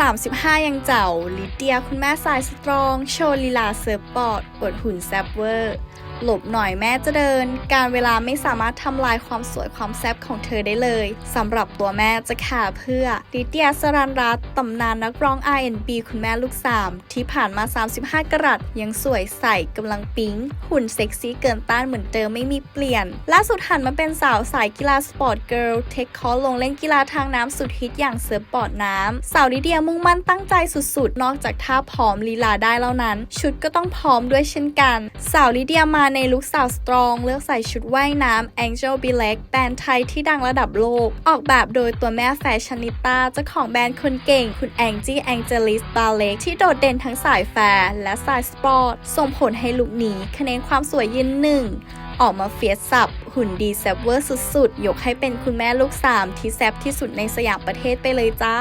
35 ยังเจ้าลิเดียคุณแม่สายสตรอง โชว์ลีลาเซิร์ฟบอร์ดอวดหุ่นแซบเวอร์ หลบหน่อยแม่จะเดิน การเวลาไม่สามารถทำลายความสวยความแซ่บของเธอได้เลยสำหรับตัวแม่จะขาเพื่อลิเดียสรันรัตน์ตำนานนักร้อง R&B คุณแม่ลูกสามที่ผ่านมา 35 กรัตยังสวยใสกำลังปิ๊ง หุ่นเซ็กซี่เกินต้านเหมือนเดิมไม่มีเปลี่ยน ล่าสุดหันมาเป็นสาวสายกีฬาสปอร์ตเกิร์ลเทคคอร์ลงเล่นกีฬาทางน้ำสุดฮิตอย่างเซิร์ฟบอร์ดน้ำสาวลิเดียมุ่งมั่นตั้งใจสุดๆ นอกจากท่าพร้อมลีลาได้แล้วนั้น ชุดก็ต้องพร้อมด้วยเช่นกัน สาวลิเดียมาในลุคสาวสตรอง เลือกใส่ชุดว่ายน้ำ Angel b i l e k แบรนด์ไทยที่ดังระดับโลก ออกแบบโดยตัวแม่แฟชั่นนิต้าเจ้าของแบรนด์คนเก่ง คุณแองจี้แองเจลิสบาเล็กที่โดดเด่นทั้งสายแฟร์และสายสปอร์ต ส่งผลให้ลุคนี้คะแนนความสวยยืนหนึ่งออกมาเฟียสสับ หุ่นดีแซบเวอร์สุดๆ ยกให้เป็นคุณแม่ลูกสามที่แซบที่สุดในสยามประเทศไปเลยจ้า